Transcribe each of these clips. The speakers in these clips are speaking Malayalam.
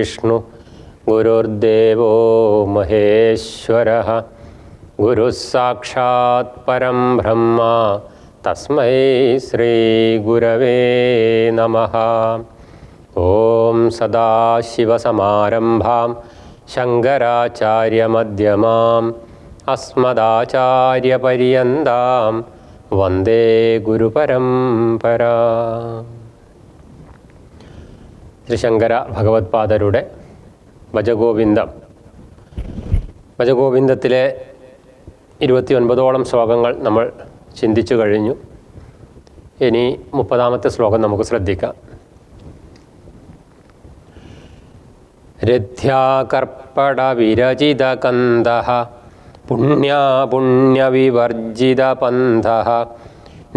ഗുരുർവിഷ്ണു ഗുരുർദേവോ മഹേശ്വര. ഗുരുസാക്ഷാത് പരം ബ്രഹ്മ. തസ്മൈ ശ്രീ ഗുരവേ നമ. ഓം സദാശിവസമാരംഭാം ശങ്കരാചാര്യമധ്യമാം. അസ്മദാചാര്യപര്യന്താം. വന്ദേ ഗുരുപരമ്പരാ. ശ്രീശങ്കര ഭഗവത്പാദരുടെ ഭജഗോവിന്ദം. ഭജഗോവിന്ദത്തിലെ ഇരുപത്തി ഒൻപതോളം ശ്ലോകങ്ങൾ നമ്മൾ ചിന്തിച്ചു കഴിഞ്ഞു. ഇനി മുപ്പതാമത്തെ ശ്ലോകം നമുക്ക് ശ്രദ്ധിക്കാം. രഥ്യാകർപ്പടവിരചിതകന്ദ പുണ്യാപുണ്യവിവർജിതപന്ഥ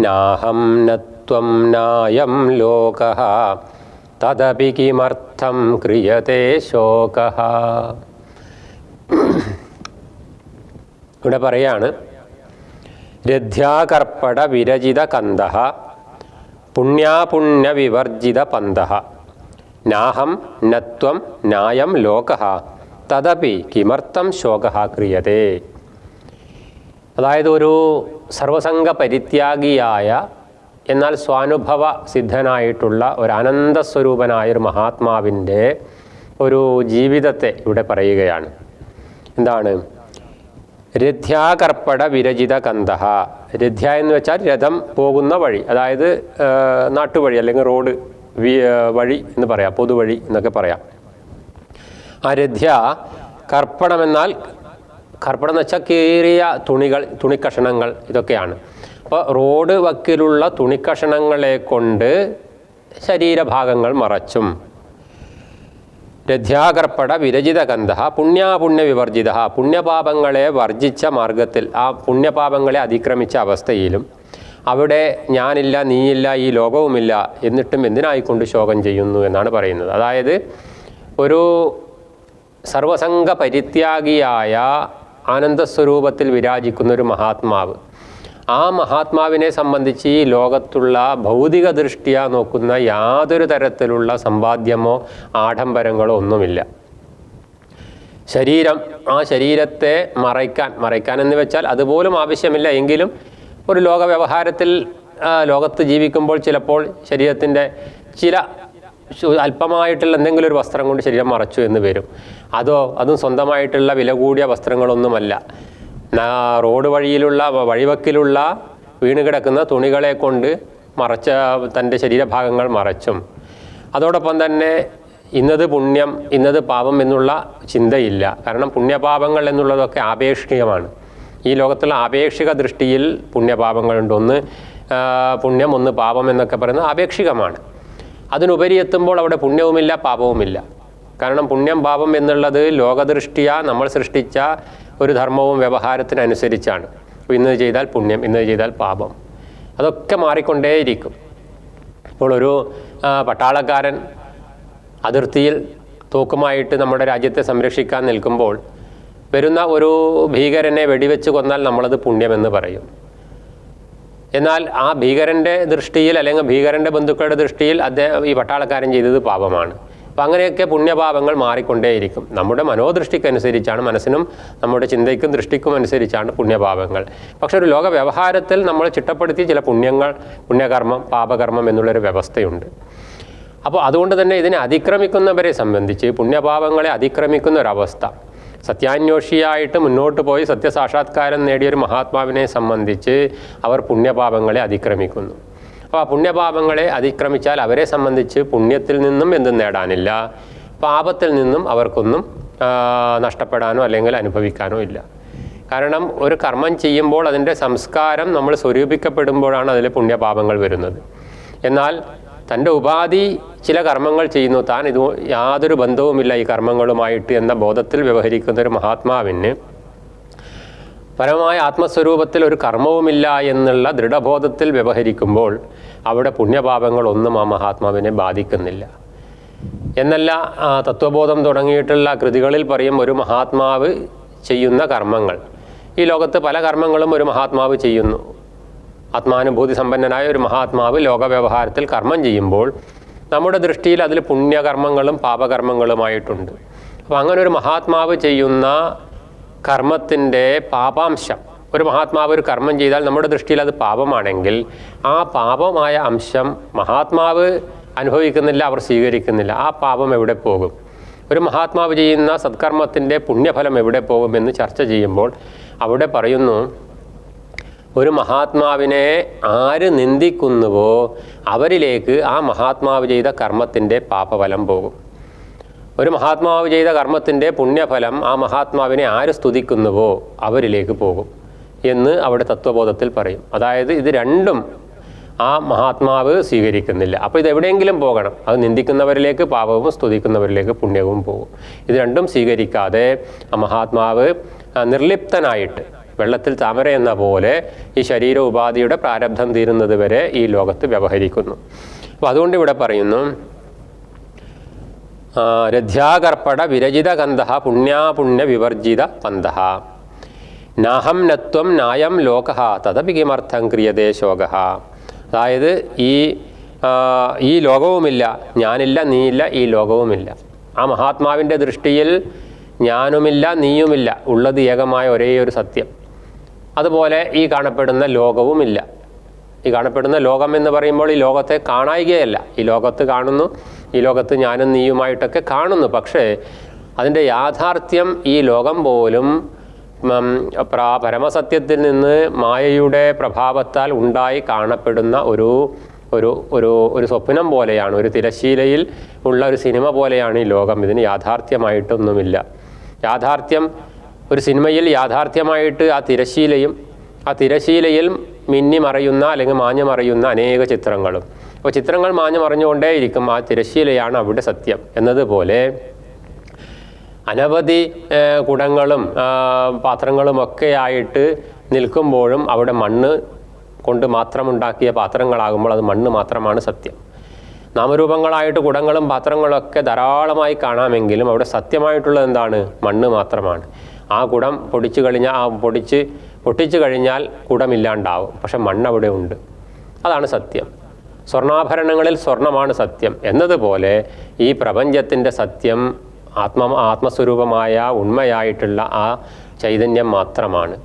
നാഹം നത്വം നായം ലോക തദപി കിമർത്ഥം ക്രിയത്തെ ശോക ഇവിടെ പറയാണ് രഥ്യാകർപ്പട വിരചിത കന്ത പുണ്യാപുണ്യ വിവർജിത പന്ത നാഹം നത്വം ന്യായം ലോക തദപി കിമർത്ഥം ശോക ക്രിയതേ അതായത് ഒരു സർവസംഗ പരിത്യാഗിയായ എന്നാൽ സ്വാനുഭവ സിദ്ധനായിട്ടുള്ള ഒരു അനന്തസ്വരൂപനായ ഒരു മഹാത്മാവിന്റെ ഒരു ജീവിതത്തെ ഇവിടെ പറയുകയാണ്. എന്താണ്? രഥ്യാകർപ്പട വിരചിത കന്ധ രഥ്യ എന്ന് വെച്ചാൽ രഥം പോകുന്ന വഴി അതായത് നാട്ടുവഴി അല്ലെങ്കിൽ റോഡ് വഴി എന്ന് പറയാം പൊതുവഴി എന്നൊക്കെ പറയാം. ആ രഥ്യ കർപ്പണമെന്നാൽ കർപ്പണം എന്ന് വെച്ചാൽ കീറിയ തുണികൾ തുണിക്കഷണങ്ങൾ ഇതൊക്കെയാണ്. അപ്പോൾ റോഡ് വക്കിലുള്ള തുണിക്കഷണങ്ങളെ കൊണ്ട് ശരീരഭാഗങ്ങൾ മറച്ചും. രഥ്യാകർപ്പട വിരചിത ഗന്ധ പുണ്യാപുണ്യ വിവർജിത പുണ്യപാപങ്ങളെ വർജിച്ച മാർഗത്തിൽ ആ പുണ്യപാപങ്ങളെ അതിക്രമിച്ച അവസ്ഥയിലും അവിടെ ഞാനില്ല നീയില്ല ഈ ലോകവുമില്ല എന്നിട്ടും എന്തിനായിക്കൊണ്ട് ശോകം ചെയ്യുന്നു എന്നാണ് പറയുന്നത്. അതായത് ഒരു സർവസംഗ പരിത്യാഗിയായ ആനന്ദസ്വരൂപത്തിൽ വിരാജിക്കുന്ന ഒരു മഹാത്മാവ് ആ മഹാത്മാവിനെ സംബന്ധിച്ച് ഈ ലോകത്തുള്ള ഭൗതിക ദൃഷ്ടിയ നോക്കുന്ന യാതൊരു തരത്തിലുള്ള സമ്പാദ്യമോ ആഡംബരങ്ങളോ ഒന്നുമില്ല. ശരീരം ആ ശരീരത്തെ മറയ്ക്കാൻ മറയ്ക്കാൻ എന്ന് വെച്ചാൽ അതുപോലും ആവശ്യമില്ല. എങ്കിലും ഒരു ലോക വ്യവഹാരത്തിൽ ലോകത്ത് ജീവിക്കുമ്പോൾ ചിലപ്പോൾ ശരീരത്തിന്റെ ചില അല്പമായിട്ടുള്ള എന്തെങ്കിലും ഒരു വസ്ത്രം കൊണ്ട് ശരീരം മറച്ചു എന്ന് വരും. അതോ അതും സ്വന്തമായിട്ടുള്ള വില കൂടിയ വസ്ത്രങ്ങളൊന്നുമല്ല. റോഡ് വഴിയിലുള്ള വഴിവക്കിലുള്ള വീണ് കിടക്കുന്ന തുണികളെ കൊണ്ട് മറച്ച തന്റെ ശരീരഭാഗങ്ങൾ മറച്ചും. അതോടൊപ്പം തന്നെ ഇന്നത് പുണ്യം ഇന്നത് പാപം എന്നുള്ള ചിന്തയില്ല. കാരണം പുണ്യപാപങ്ങൾ എന്നുള്ളതൊക്കെ ആപേക്ഷികമാണ്. ഈ ലോകത്തുള്ള ആപേക്ഷിക ദൃഷ്ടിയിൽ പുണ്യപാപങ്ങളുണ്ട് ഒന്ന് പുണ്യം ഒന്ന് പാപം എന്നൊക്കെ പറയുന്നത് ആപേക്ഷികമാണ്. അതിനുപരി എത്തുമ്പോൾ അവിടെ പുണ്യവുമില്ല പാപവുമില്ല. കാരണം പുണ്യം പാപം എന്നുള്ളത് ലോകദൃഷ്ടിയ നമ്മൾ സൃഷ്ടിച്ച ഒരു ധർമ്മവും വ്യവഹാരത്തിനനുസരിച്ചാണ്. ഇന്ന് ചെയ്താൽ പുണ്യം ഇന്ന് ചെയ്താൽ പാപം. അതൊക്കെ മാറിക്കൊണ്ടേയിരിക്കും. ഇപ്പോൾ ഒരു പട്ടാളക്കാരൻ അതിർത്തിയിൽ തൂക്കുമായിട്ട് നമ്മുടെ രാജ്യത്തെ സംരക്ഷിക്കാൻ നിൽക്കുമ്പോൾ വരുന്ന ഒരു ഭീകരനെ വെടിവെച്ച് കൊന്നാൽ നമ്മളത് പുണ്യമെന്ന് പറയും. എന്നാൽ ആ ഭീകരന്റെ ദൃഷ്ടിയിൽ അല്ലെങ്കിൽ ഭീകരന്റെ ബന്ധുക്കളുടെ ദൃഷ്ടിയിൽ അദ്ദേഹം ഈ പട്ടാളക്കാരൻ ചെയ്തത് പാപമാണ്. അപ്പം അങ്ങനെയൊക്കെ പുണ്യഭാവങ്ങൾ മാറിക്കൊണ്ടേയിരിക്കും. നമ്മുടെ മനോദൃഷ്ടിക്കനുസരിച്ചാണ് മനസ്സിനും നമ്മുടെ ചിന്തയ്ക്കും ദൃഷ്ടിക്കും അനുസരിച്ചാണ് പുണ്യഭാവങ്ങൾ. പക്ഷെ ഒരു ലോക വ്യവഹാരത്തിൽ നമ്മൾ ചിട്ടപ്പെടുത്തിയ ചില പുണ്യങ്ങൾ പുണ്യകർമ്മം പാപകർമ്മം എന്നുള്ളൊരു വ്യവസ്ഥയുണ്ട്. അപ്പോൾ അതുകൊണ്ട് തന്നെ ഇതിനെ അതിക്രമിക്കുന്നവരെ സംബന്ധിച്ച് പുണ്യഭാവങ്ങളെ അതിക്രമിക്കുന്ന ഒരവസ്ഥ സത്യാന്വേഷിയായിട്ട് മുന്നോട്ട് പോയി സത്യസാക്ഷാത്കാരം നേടിയ ഒരു മഹാത്മാവിനെ സംബന്ധിച്ച് അവർ പുണ്യപാപങ്ങളെ അതിക്രമിക്കുന്നു. അപ്പോൾ പുണ്യപാപങ്ങളെ അതിക്രമിച്ചാൽ അവരെ സംബന്ധിച്ച് പുണ്യത്തിൽ നിന്നും എന്തും നേടാനില്ല. പാപത്തിൽ നിന്നും അവർക്കൊന്നും നഷ്ടപ്പെടാനോ അല്ലെങ്കിൽ അനുഭവിക്കാനോ ഇല്ല. കാരണം ഒരു കർമ്മം ചെയ്യുമ്പോൾ അതിന്റെ സംസ്കാരം നമ്മൾ സ്വരൂപിക്കപ്പെടുമ്പോഴാണ് അതിൽ പുണ്യപാപങ്ങൾ വരുന്നത്. എന്നാൽ തന്റെ ഉപാധി ചില കർമ്മങ്ങൾ ചെയ്യുന്നു. താൻ ഇത് യാതൊരു ബന്ധവുമില്ല ഈ കർമ്മങ്ങളുമായിട്ട് എന്ന ബോധത്തിൽ വ്യവഹരിക്കുന്ന ഒരു മഹാത്മാവിന് പരമമായ ആത്മസ്വരൂപത്തിൽ ഒരു കർമ്മവുമില്ല എന്നുള്ള ദൃഢബോധത്തിൽ വ്യവഹരിക്കുമ്പോൾ അവിടെ പുണ്യപാപങ്ങളൊന്നും ആ മഹാത്മാവിനെ ബാധിക്കുന്നില്ല. എന്നല്ല തത്വബോധം തുടങ്ങിയിട്ടുള്ള കൃതികളിൽ പറയും ഒരു മഹാത്മാവ് ചെയ്യുന്ന കർമ്മങ്ങൾ. ഈ ലോകത്ത് പല കർമ്മങ്ങളും ഒരു മഹാത്മാവ് ചെയ്യുന്നു. ആത്മാനുഭൂതി സമ്പന്നനായ ഒരു മഹാത്മാവ് ലോകവ്യവഹാരത്തിൽ കർമ്മം ചെയ്യുമ്പോൾ നമ്മുടെ ദൃഷ്ടിയിൽ അതിൽ പുണ്യകർമ്മങ്ങളും പാപകർമ്മങ്ങളുമായിട്ടുണ്ട്. അപ്പോൾ അങ്ങനെ ഒരു മഹാത്മാവ് ചെയ്യുന്ന കർമ്മത്തിന്റെ പാപാംശം. ഒരു മഹാത്മാവ് ഒരു കർമ്മം ചെയ്താൽ നമ്മുടെ ദൃഷ്ടിയിൽ അത് പാപമാണെങ്കിൽ ആ പാപമായ അംശം മഹാത്മാവ് അനുഭവിക്കുന്നില്ല അവർ സ്വീകരിക്കുന്നില്ല. ആ പാപം എവിടെ പോകും? ഒരു മഹാത്മാവ് ചെയ്യുന്ന സത്കർമ്മത്തിന്റെ പുണ്യഫലം എവിടെ പോകുമെന്ന് ചർച്ച ചെയ്യുമ്പോൾ അവിടെ പറയുന്നു ഒരു മഹാത്മാവിനെ ആര് നിന്ദിക്കുന്നുവോ അവരിലേക്ക് ആ മഹാത്മാവ് ചെയ്ത കർമ്മത്തിന്റെ പാപഫലം പോകും. ഒരു മഹാത്മാവ് ചെയ്ത കർമ്മത്തിന്റെ പുണ്യഫലം ആ മഹാത്മാവിനെ ആര് സ്തുതിക്കുന്നുവോ അവരിലേക്ക് പോകും എന്ന് അവിടെ തത്വബോധത്തിൽ പറയും. അതായത് ഇത് രണ്ടും ആ മഹാത്മാവ് സ്വീകരിക്കുന്നില്ല. അപ്പോൾ ഇത് എവിടെയെങ്കിലും പോകണം. അത് നിന്ദിക്കുന്നവരിലേക്ക് പാപവും സ്തുതിക്കുന്നവരിലേക്ക് പുണ്യവും പോകും. ഇത് രണ്ടും സ്വീകരിക്കാതെ ആ മഹാത്മാവ് നിർലിപ്തനായിട്ട് വെള്ളത്തിൽ താമര എന്ന പോലെ ഈ ശരീര ഉപാധിയുടെ പ്രാരബ്ധം തീരുന്നത് വരെ ഈ ലോകത്ത് വ്യവഹരിക്കുന്നു. അപ്പോൾ അതുകൊണ്ട് ഇവിടെ പറയുന്നു രഥ്യാകർപ്പട വിരചിത കന്ധ പുണ്യാപുണ്യ വിവർജിത പന്ധ നാഹം നത്വം നായം ലോക തഥപി കിമർത്ഥം ക്രിയതേ ശോക. അതായത് ഈ ഈ ലോകവുമില്ല ഞാനില്ല നീയില്ല ഈ ലോകവുമില്ല. ആ മഹാത്മാവിന്റെ ദൃഷ്ടിയിൽ ഞാനുമില്ല നീയുമില്ല ഉള്ളത് ഏകമായ ഒരേ ഒരു സത്യം. അതുപോലെ ഈ കാണപ്പെടുന്ന ലോകവുമില്ല. ഈ കാണപ്പെടുന്ന ലോകം എന്ന് പറയുമ്പോൾ ഈ ലോകത്തെ കാണായികയല്ല. ഈ ലോകത്ത് കാണുന്നു ഈ ലോകത്ത് ഞാനും നീയുമായിട്ടൊക്കെ കാണുന്നു. പക്ഷേ അതിന്റെ യാഥാർത്ഥ്യം ഈ ലോകം പോലും പരമസത്യത്തിൽ നിന്ന് മായയുടെ പ്രഭാവത്താൽ ഉണ്ടായി കാണപ്പെടുന്ന ഒരു ഒരു ഒരു ഒരു സ്വപ്നം പോലെയാണ് ഒരു തിരശീലയിൽ ഉള്ള ഒരു സിനിമ പോലെയാണ് ഈ ലോകം. ഇതിന് യാഥാർത്ഥ്യമായിട്ടൊന്നുമില്ല. യാഥാർത്ഥ്യം ഒരു സിനിമയിൽ യാഥാർത്ഥ്യമായിട്ട് ആ തിരശീലയും ആ തിരശീലയിൽ മിന്നി മറയുന്ന അല്ലെങ്കിൽ മാഞ്ഞു മറയുന്ന അനേക ചിത്രങ്ങളും. അപ്പോൾ ചിത്രങ്ങൾ മാഞ്ഞു മറഞ്ഞുകൊണ്ടേയിരിക്കും ആ തിരശ്ശീലയാണ് അവിടെ സത്യം എന്നതുപോലെ. അനവധി കുടങ്ങളും ആയിട്ട് നിൽക്കുമ്പോഴും അവിടെ മണ്ണ് കൊണ്ട് മാത്രമുണ്ടാക്കിയ പാത്രങ്ങളാകുമ്പോൾ അത് മണ്ണ് മാത്രമാണ് സത്യം. നാമരൂപങ്ങളായിട്ട് കുടങ്ങളും പാത്രങ്ങളൊക്കെ ധാരാളമായി കാണാമെങ്കിലും അവിടെ സത്യമായിട്ടുള്ളത് എന്താണ്? മണ്ണ് മാത്രമാണ്. ആ കുടം പൊടിച്ചു കഴിഞ്ഞാൽ ആ പൊടിച്ച് പൊട്ടിച്ചു കഴിഞ്ഞാൽ കുടമില്ലാണ്ടാവും. പക്ഷെ മണ്ണവിടെ ഉണ്ട്. അതാണ് സത്യം. സ്വർണാഭരണങ്ങളിൽ സ്വർണമാണ് സത്യം. എന്നതുപോലെ ഈ പ്രപഞ്ചത്തിന്റെ സത്യം ആത്മ ആത്മസ്വരൂപമായ ഉണ്മയായിട്ടുള്ള ആ ചൈതന്യം മാത്രമാണ്.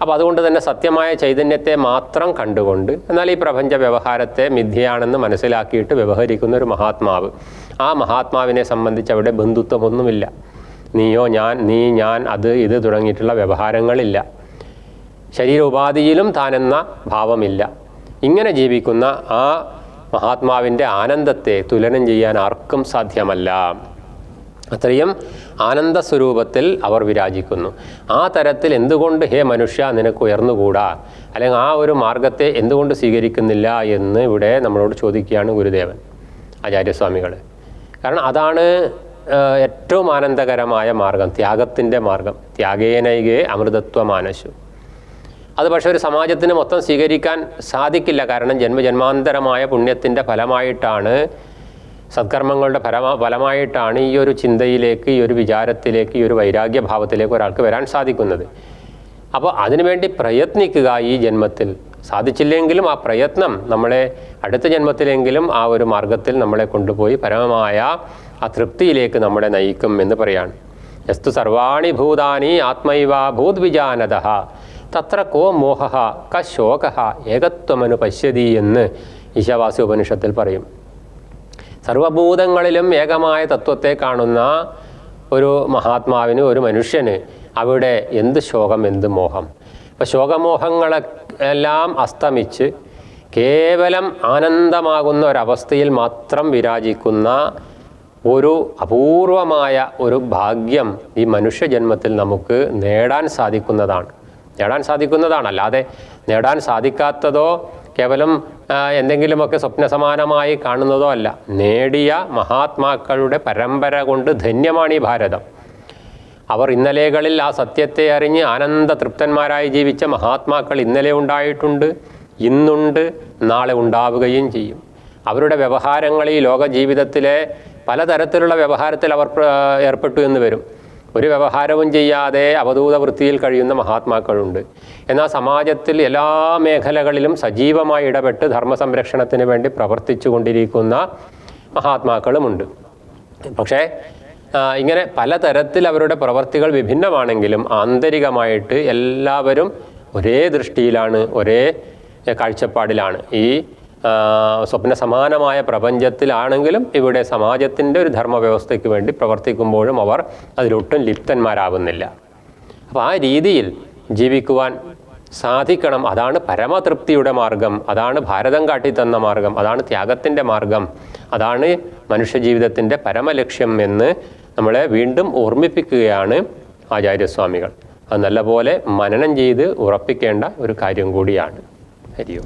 അപ്പോൾ അതുകൊണ്ട് തന്നെ സത്യമായ ചൈതന്യത്തെ മാത്രം കണ്ടുകൊണ്ട് എന്നാൽ ഈ പ്രപഞ്ച വ്യവഹാരത്തെ മിഥ്യയാണെന്ന് മനസ്സിലാക്കിയിട്ട് വ്യവഹരിക്കുന്ന ഒരു മഹാത്മാവ്. ആ മഹാത്മാവിനെ സംബന്ധിച്ച് അവിടെ ബന്ധുത്വമൊന്നുമില്ല. നീയോ ഞാൻ നീ ഞാൻ അത് ഇത് തുടങ്ങിയിട്ടുള്ള വ്യവഹാരങ്ങളില്ല. ശരീര ഉപാധിയിലും താനെന്ന ഭാവമില്ല. ഇങ്ങനെ ജീവിക്കുന്ന ആ മഹാത്മാവിന്റെ ആനന്ദത്തെ തുലനം ചെയ്യാൻ ആർക്കും സാധ്യമല്ല. അത്രയും ആനന്ദ സ്വരൂപത്തിൽ അവർ വിരാജിക്കുന്നു. ആ തരത്തിൽ എന്തുകൊണ്ട് ഹേ മനുഷ്യ നിനക്ക് ഉയർന്നുകൂടാ? അല്ലെങ്കിൽ ആ ഒരു മാർഗത്തെ എന്തുകൊണ്ട് സ്വീകരിക്കുന്നില്ല എന്ന് ഇവിടെ നമ്മളോട് ചോദിക്കുകയാണ് ഗുരുദേവൻ ആചാര്യസ്വാമികൾ കാരണം അതാണ് ഏറ്റവും ആനന്ദകരമായ മാർഗം ത്യാഗത്തിന്റെ മാർഗം ത്യാഗേനൈകേ അമൃതത്വ മാനശു അത് പക്ഷേ ഒരു സമാജത്തിന് മൊത്തം സ്വീകരിക്കാൻ സാധിക്കില്ല. കാരണം ജന്മജന്മാന്തരമായ പുണ്യത്തിന്റെ ഫലമായിട്ടാണ് സത്കർമ്മങ്ങളുടെ ഫലമാ ഫലമായിട്ടാണ് ഈ ഒരു ചിന്തയിലേക്ക് ഈ ഒരു വിചാരത്തിലേക്ക് ഈ ഒരു വൈരാഗ്യഭാവത്തിലേക്ക് ഒരാൾക്ക് വരാൻ സാധിക്കുന്നത്. അപ്പോൾ അതിനുവേണ്ടി പ്രയത്നിക്കുക ഈ ജന്മത്തിൽ. സാധിച്ചില്ലെങ്കിലും ആ പ്രയത്നം നമ്മളെ അടുത്ത ജന്മത്തിലെങ്കിലും ആ ഒരു മാർഗത്തിൽ നമ്മളെ കൊണ്ടുപോയി പരമമായ ആ തൃപ്തിയിലേക്ക് നമ്മളെ നയിക്കും എന്ന് പറയാണ്. യസ്തു സർവാണി ഭൂതാനി ആത്മൈവ ഭൂദ്വിജാനത തത്ര കോ മോഹ ക ശോക ഏകത്വമനു പശ്യതി എന്ന് ഈശാവാസി ഉപനിഷത്തിൽ പറയും. സർവഭൂതങ്ങളിലും ഏകമായ തത്വത്തെ കാണുന്ന ഒരു മഹാത്മാവിന് ഒരു മനുഷ്യന് അവിടെ എന്ത് ശോകം എന്ത് മോഹം? ഇപ്പം ശോകമോഹങ്ങളെ എല്ലാം അസ്തമിച്ച് കേവലം ആനന്ദമാകുന്ന ഒരവസ്ഥയിൽ മാത്രം വിരാജിക്കുന്ന ഒരു അപൂർവമായ ഒരു ഭാഗ്യം ഈ മനുഷ്യജന്മത്തിൽ നമുക്ക് നേടാൻ സാധിക്കുന്നതാണ്. നേടാൻ സാധിക്കുന്നതാണ് അല്ലാതെ നേടാൻ സാധിക്കാത്തതോ കേവലം എന്തെങ്കിലുമൊക്കെ സ്വപ്നസമാനമായി കാണുന്നതോ അല്ല. നേടിയ മഹാത്മാക്കളുടെ പരമ്പര കൊണ്ട് ധന്യമാണ് ഈ ഭാരതം. അവർ ഇന്നലെകളിൽ ആ സത്യത്തെ അറിഞ്ഞ് ആനന്ദ തൃപ്തന്മാരായി ജീവിച്ച മഹാത്മാക്കൾ ഇന്നലെ ഉണ്ടായിട്ടുണ്ട് ഇന്നുണ്ട് നാളെ ഉണ്ടാവുകയും ചെയ്യും. അവരുടെ വ്യവഹാരങ്ങൾ ഈ ലോക ജീവിതത്തിലെ പലതരത്തിലുള്ള വ്യവഹാരത്തിൽ അവർ ഏർപ്പെട്ടു എന്ന് വരും. ഒരു വ്യവഹാരവും ചെയ്യാതെ അവധൂത വൃത്തിയിൽ കഴിയുന്ന മഹാത്മാക്കളുണ്ട്. എന്നാൽ സമാജത്തിൽ എല്ലാ മേഖലകളിലും സജീവമായി ഇടപെട്ട് ധർമ്മ സംരക്ഷണത്തിന് വേണ്ടി പ്രവർത്തിച്ചു കൊണ്ടിരിക്കുന്ന മഹാത്മാക്കളുമുണ്ട്. പക്ഷേ ഇങ്ങനെ പലതരത്തിൽ അവരുടെ പ്രവർത്തികൾ വിഭിന്നമാണെങ്കിലും ആന്തരികമായിട്ട് എല്ലാവരും ഒരേ ദൃഷ്ടിയിലാണ് ഒരേ കാഴ്ചപ്പാടിലാണ്. ഈ സ്വപ്ന സമാനമായ പ്രപഞ്ചത്തിലാണെങ്കിലും ഇവിടെ സമാജത്തിന്റെ ഒരു ധർമ്മവ്യവസ്ഥയ്ക്ക് വേണ്ടി പ്രവർത്തിക്കുമ്പോഴും അവർ അതിലൊട്ടും ലിപ്തന്മാരാകുന്നില്ല. അപ്പോൾ ആ രീതിയിൽ ജീവിക്കുവാൻ സാധിക്കണം. അതാണ് പരമതൃപ്തിയുടെ മാർഗം. അതാണ് ഭാരതം കാട്ടിത്തന്ന മാർഗം. അതാണ് ത്യാഗത്തിന്റെ മാർഗം. അതാണ് മനുഷ്യജീവിതത്തിന്റെ പരമലക്ഷ്യം എന്ന് നമ്മളെ വീണ്ടും ഓർമ്മിപ്പിക്കുകയാണ് ആചാര്യസ്വാമികൾ. അത് നല്ലപോലെ മനനം ചെയ്ത് ഉറപ്പിക്കേണ്ട ഒരു കാര്യം കൂടിയാണ്. ഹരിയോ